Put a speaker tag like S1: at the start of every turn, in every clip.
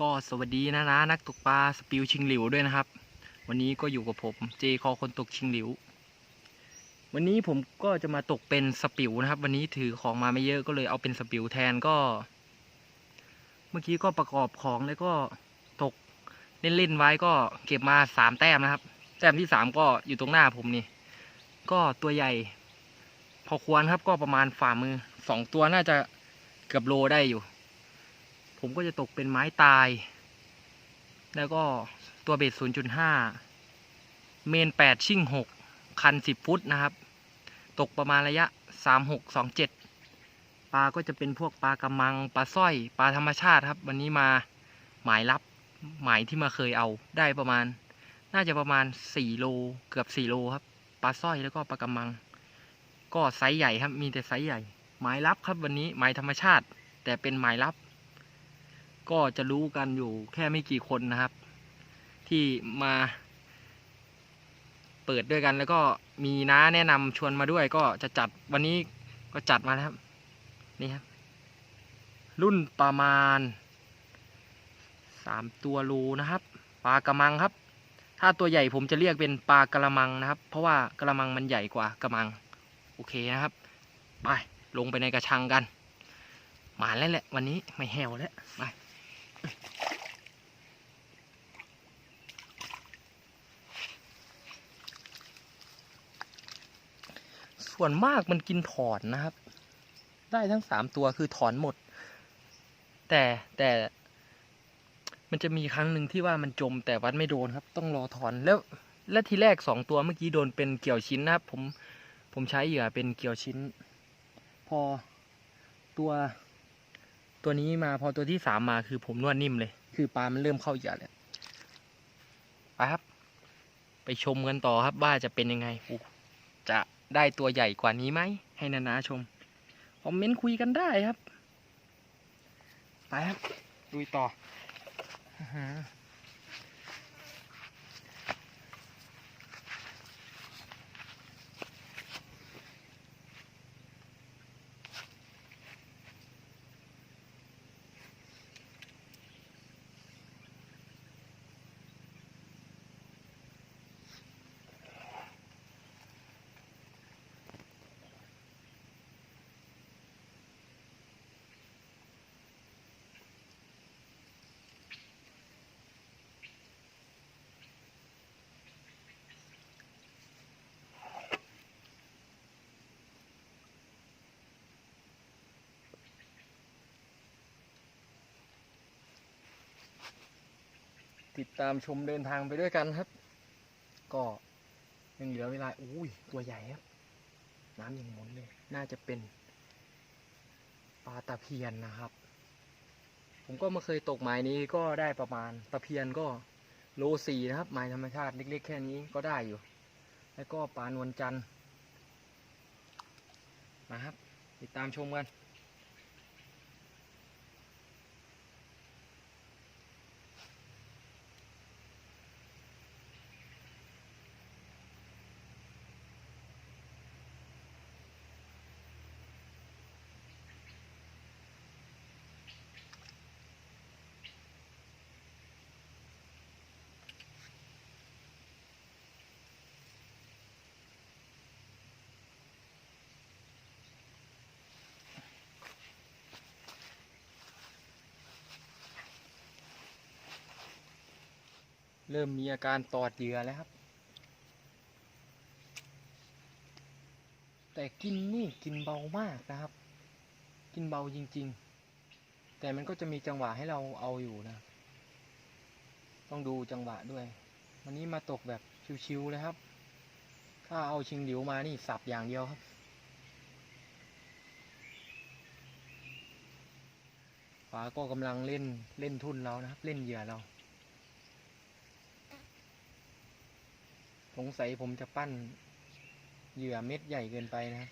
S1: ก็สวัสดีนะนะนักตกปลาสปิวชิงหลิวด้วยนะครับ วันนี้ก็อยู่กับผมเจคอคนตกชิงหลิว วันนี้ผมก็จะมาตกเป็นสปิวนะครับ วันนี้ถือของมาไม่เยอะก็เลยเอาเป็นสปิวแทนก็ เมื่อกี้ก็ประกอบของแล้วก็ตกเล่นๆไว้ก็เก็บมาสามแต้มนะครับ แต้มที่สามก็อยู่ตรงหน้าผมนี่ ก็ตัวใหญ่ พอควรครับก็ประมาณฝ่ามือสองตัวน่าจะเกือบโลได้อยู่ ผมก็จะตกเป็นไม้ตาย แล้วก็ตัวเบ็ด 0.5 เมน 8 ชิ่ง 6 คัน 10 ฟุตนะครับ ตกประมาณระยะ 3627 ปลาก็จะเป็นพวกปลากระมัง ปลาสร้อย ปลาธรรมชาติครับ วันนี้มาหมายรับหมายที่มาเคยเอาได้ประมาณ น่าจะประมาณ 4 โล เกือบ 4 โลครับ ปลาสร้อยแล้วก็ปลากระมัง ก็ไซส์ใหญ่ครับ มีแต่ไซส์ใหญ่ หมายรับครับวันนี้หมายธรรมชาติ แต่เป็นหมายรับ ก็จะรู้กันอยู่แค่ไม่กี่คนนะครับ ที่มา เปิดด้วยกันแล้วก็มีน้าแนะนำชวนมาด้วย ก็จะจัดวันนี้ก็จัดมาแล้วครับ นี่ครับ รุ่นประมาณสามตัวโลนะครับปลากระมังครับ ถ้าตัวใหญ่ผมจะเรียกเป็นปลากระมังนะครับ เพราะว่ากระมังมันใหญ่กว่ากระมัง โอเคนะครับ ไปลงไปในกระชังกัน หมาแล้วแหละ วันนี้ไม่แหวแล้วไป ส่วนมากมันกินถอนนะครับ ได้ทั้งสามตัวคือถอนหมด แต่แต่มันจะมีครั้งหนึ่งที่ว่ามันจมแต่วัดไม่โดนครับ ต้องรอถอนแล้ว และทีแรกสองตัวเมื่อกี้โดนเป็นเกี่ยวชิ้นนะครับ ผมผมใช้เหยื่อเป็นเกี่ยวชิ้น พอตัว ตัวนี้มาพอตัวที่สามมาคือผมนวดนิ่มเลย คือปลามันเริ่มเข้าเหยื่อแล้วไปครับ ไปชมกันต่อครับว่าจะเป็นยังไงจะได้ตัวใหญ่กว่านี้ไหมให้นานาชมคอมเมนต์คุยกันได้ครับ ไปครับ ดูต่อ ติดตามชมเดินทางไปด้วยกันครับ ก็ยังเหลือเวลาอุ้ยตัวใหญ่ครับ น้ำยังหมุนเลย น่าจะเป็นปลาตะเพียนนะครับ ผมก็มาเคยตกหมายนี้ก็ได้ประมาณตะเพียนก็โลสี่นะครับหมายธรรมชาติเล็กๆ แค่นี้ก็ได้อยู่ แล้วก็ปลานวลจันทร์นะครับ ติดตามชมกัน เริ่มมีอาการตอดเหยื่อแล้วครับ แต่กินนี่กินเบามากนะครับ กินเบาจริง ๆ แต่มันก็จะมีจังหวะให้เราเอาอยู่นะ ต้องดูจังหวะด้วย วันนี้มาตกแบบชิวๆเลยครับ ถ้าเอาชิงหลิวมานี่สับอย่างเดียวครับฟ้าก็กำลังเล่นเล่นทุนเรานะครับ เล่นเหยื่อเรา งสัยผมจะปั้นเหยื่อเม็ดใหญ่เกินไปนะ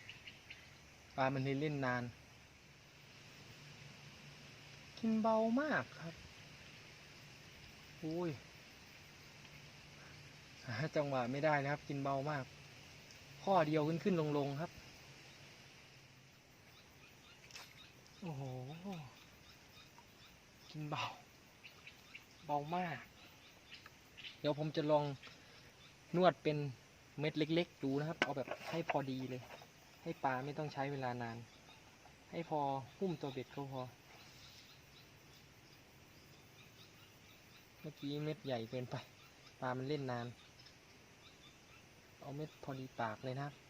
S1: ปลามันเลยเล่นนาน กินเบามากครับ อุ้ยจังหวะไม่ได้นะครับ กินเบามาก ข้อเดียวขึ้นขึ้นลงลงครับ โอ้โห กินเบา เบามาก เดี๋ยวผมจะลอง นวดเป็นเม็ดเล็ก ๆ ดูนะครับ เอาแบบให้พอดีเลย ให้ปลาไม่ต้องใช้เวลานาน ให้พอหุ้มตัวเบ็ดก็พอ เมื่อกี้เม็ดใหญ่เกินไป ปลามันเล่นนาน เอาเม็ดพอดีปากเลยนะครับ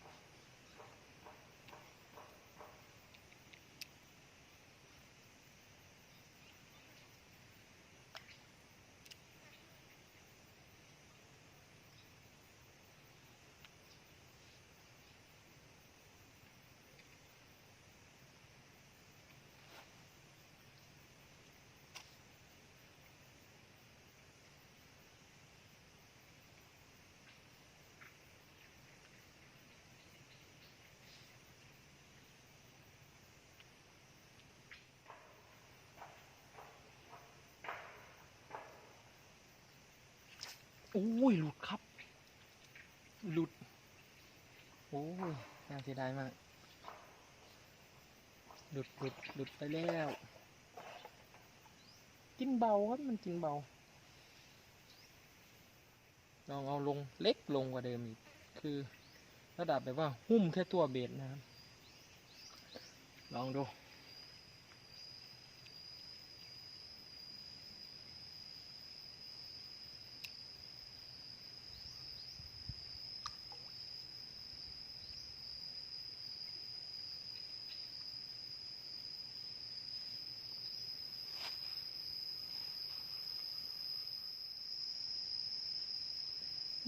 S1: อ้ยหลุดครับ หลุด โอ้ยน่าเสียดายมาก หลุดหลุดหลุดไปแล้ว กินเบาครับมันกินเบาลองเอาลงเล็กลงกว่าเดิมอีก คือระดับแบบว่าหุ้มแค่ตัวเบ็ดนะครับ ลองดู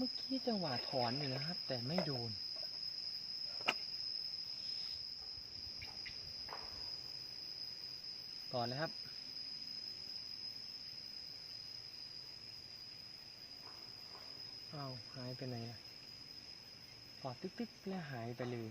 S1: มื่อกี้จังหวะถอนอยู่นะครับ แต่ไม่โดน ก่อนเลยครับ เอาวหายไปไหนล่ะพอดตึ๊กๆแล้วหายไปเลย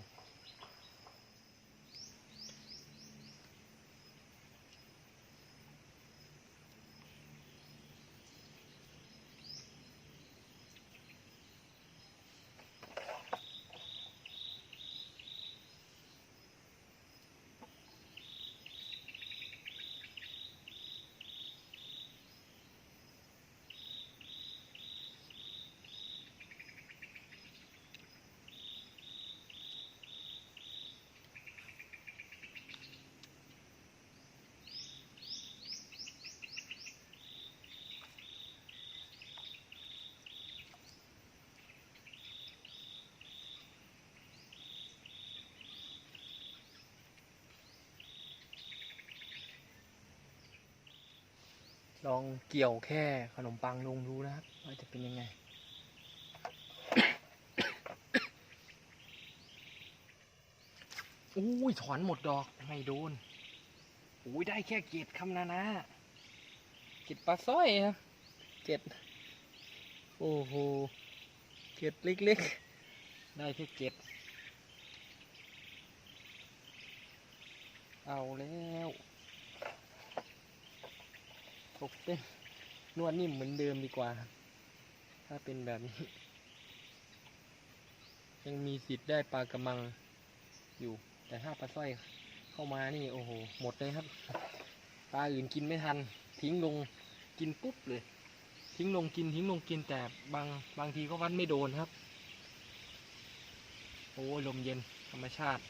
S1: ลองเกี่ยวแค่ขนมปังลงดูนะครับว่าจะเป็นยังไง อุ้ยถอนหมดดอก ไม่โดนอุ้ยได้แค่เกล็ดคำนานะเกล็ดปลาสร้อยครับเก็ดโอ้โหเกล็ดเล็กๆ ได้แค่เก็ดเอาแล้ว ตกเต้นนวดนิ่มเหมือนเดิมดีกว่า ถ้าเป็นแบบนี้ ยังมีสิทธิ์ได้ปลากระมังอยู่ แต่ถ้าปลาสร้อยเข้ามานี่โอ้โห หมดเลยครับ ปลาอื่นกินไม่ทัน ทิ้งลงกินปุ๊บเลย ทิ้งลงกินทิ้งลงกินแต่บางบางทีก็วัดไม่โดนครับ โอ้ลมเย็นธรรมชาติ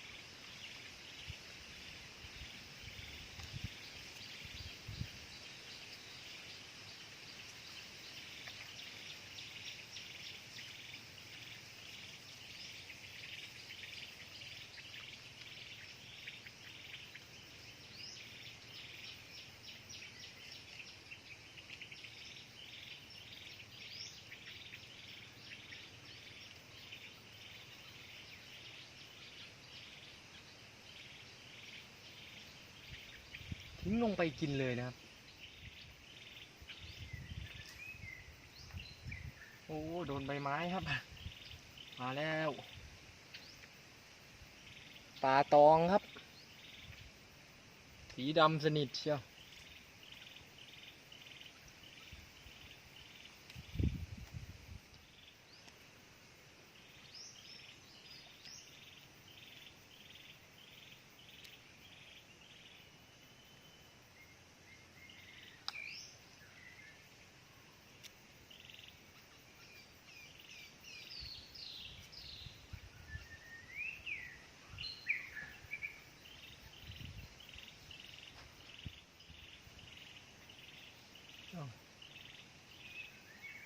S1: ทิ้งลงไปกินเลยนะครับ โอ้โดนใบไม้ครับ มาแล้วปลาตองครับ สีดำสนิทเชียวอ้าว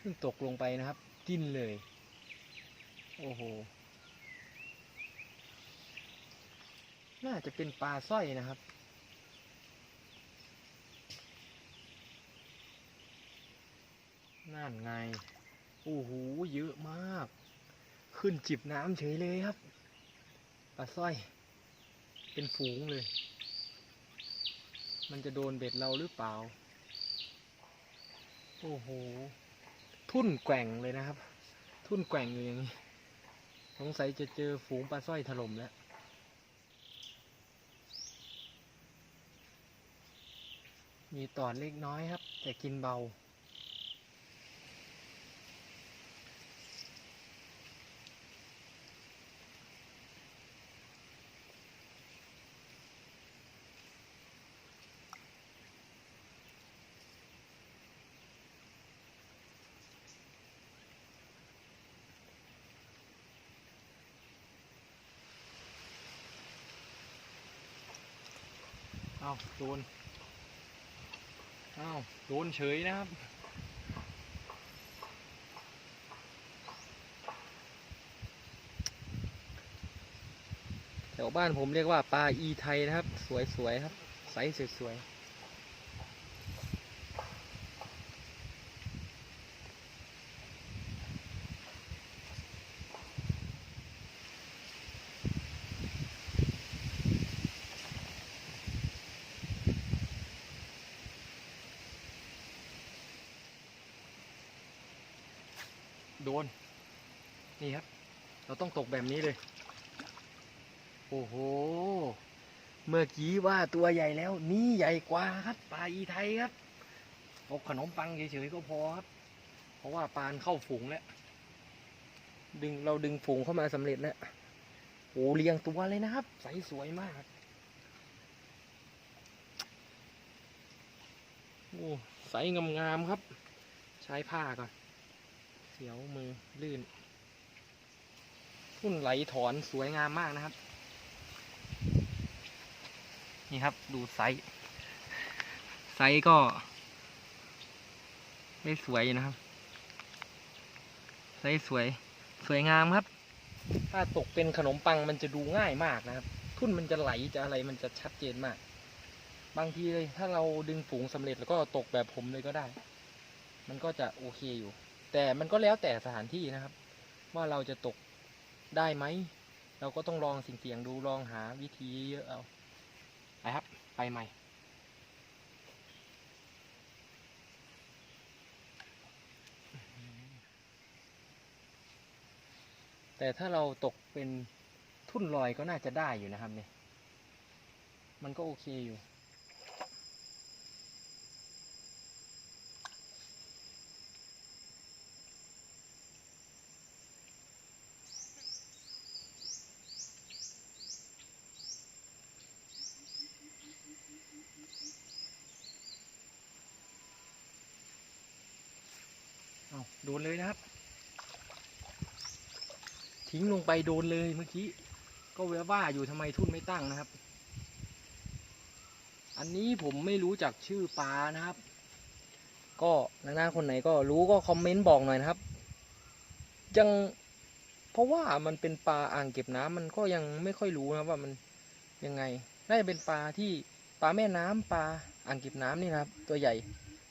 S1: พิ่งตกลงไปนะครับกินเลย โอ้โห น่าจะเป็นปลาสร้อยนะครับ นั่นไง โอ้โห เยอะมาก ขึ้นจิบน้ำเฉยเลยครับ ปลาสร้อย เป็นฝูงเลย มันจะโดนเบ็ดเราหรือเปล่า โอ้โห ทุ่นแกว่งเลยนะครับ ทุ่นแกว่งอยู่อย่างนี้ สงสัยจะเจอฝูงปลาสร้อยถล่มแล้วมีตอดเล็กน้อยครับ แต่กินเบา อาวโดนอ้าวโดนเฉยนะครับแถวบ้านผมเรียกว่าปลาอีไทยนะครับ สวยๆครับไซส์สวยๆ โดน นี่ครับ เราต้องตกแบบนี้เลย โอ้โห เมื่อกี้ว่าตัวใหญ่แล้ว นี่ใหญ่กว่าครับปลาอีไทยครับตกขนมปังเฉยๆก็พอครับ เพราะว่าปลานเข้าฝูงแล้ว ดึงเราดึงฝูงเข้ามาสำเร็จแล้วโอ้เรียงตัวเลยนะครับ ใสสวยมากโอ้ใสงามๆครับ ใช้ผ้าก่อน เสียวมือลื่นทุ่นไหลถอนสวยงามมากนะครับ นี่ครับดูไซส์ไซส์ก็ ได้สวยนะครับไซส์สวย สวยงามครับ ถ้าตกเป็นขนมปังมันจะดูง่ายมากนะครับ ทุ่นมันจะไหลจะอะไรมันจะชัดเจนมาก บางทีเลยถ้าเราดึงฝูงสำเร็จแล้วก็ตกแบบผมเลยก็ได้ มันก็จะโอเคอยู่ แต่มันก็แล้วแต่สถานที่นะครับ ว่าเราจะตกได้ไหม เราก็ต้องลองสิ่งเสี่ยงดูลองหาวิธีเยอะเอาไปครับ ไปใหม่แต่ถ้าเราตกเป็นทุ่นลอยก็น่าจะได้อยู่นะครับเนี่ย มันก็โอเคอยู่ เอาโดนเลยนะครับ ทิ้งลงไปโดนเลยเมื่อกี้ ก็แวว่าอยู่ทำไมทุ่นไม่ตั้งนะครับ อันนี้ผมไม่รู้จักชื่อปลานะครับ ก็หน้าคนไหนก็รู้ก็คอมเมนต์บอกหน่อยนะครับ ยังเพราะว่ามันเป็นปลาอ่างเก็บน้ำมันก็ยังไม่ค่อยรู้นะว่ามันยังไง น่าจะเป็นปลาที่ปลาแม่น้ำปลาอ่างเก็บน้ำนี่นะครับ ตัวใหญ่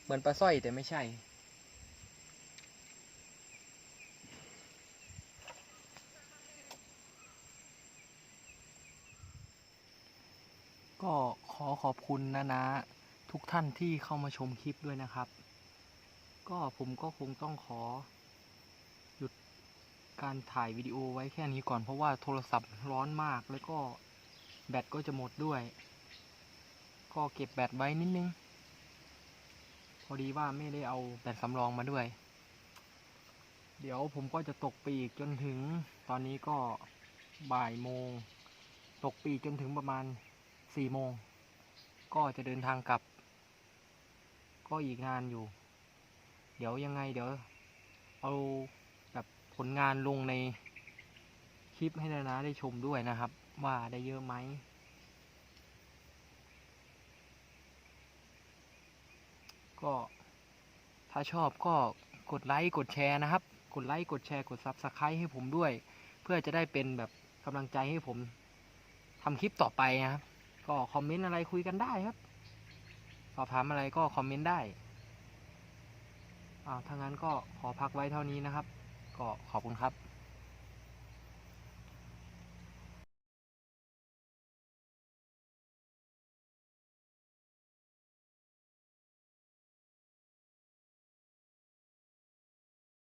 S1: เหมือนปลาสร้อยแต่ไม่ใช่ ก็ขอขอบคุณนะนะ ทุกท่านที่เข้ามาชมคลิปด้วยนะครับ ก็ผมก็คงต้องขอ หยุดการถ่ายวิดีโอไว้แค่นี้ก่อนเพราะว่าโทรศัพท์ร้อนมากแล้วก็แบตก็จะหมดด้วย ก็เก็บแบตไว้นิดนึง พอดีว่าไม่ได้เอาแบตสำรองมาด้วย เดี๋ยวผมก็จะตกปีกจนถึงตอนนี้ก็บ่ายโมง ตกปีกจนถึงประมาณ สี่โมง ก็จะเดินทางกลับ ก็อีกนานอยู่ เดี๋ยวยังไงเดี๋ยว เอาแบบผลงานลงในคลิปให้นานาได้ชมด้วยนะครับ ว่าได้เยอะไหมก็ ถ้าชอบก็กดไลค์กดแชร์นะครับ กดไลค์กดแชร์กด Subscribe ให้ผมด้วย เพื่อจะได้เป็นแบบกำลังใจให้ผมทำคลิปต่อไปนะครับ ก็คอมเมนต์อะไรคุยกันได้ครับ สอบถามอะไรก็คอมเมนต์ได้อ้าวถ้างั้นก็ขอพักไว้เท่านี้นะครับ ก็ขอบคุณครับ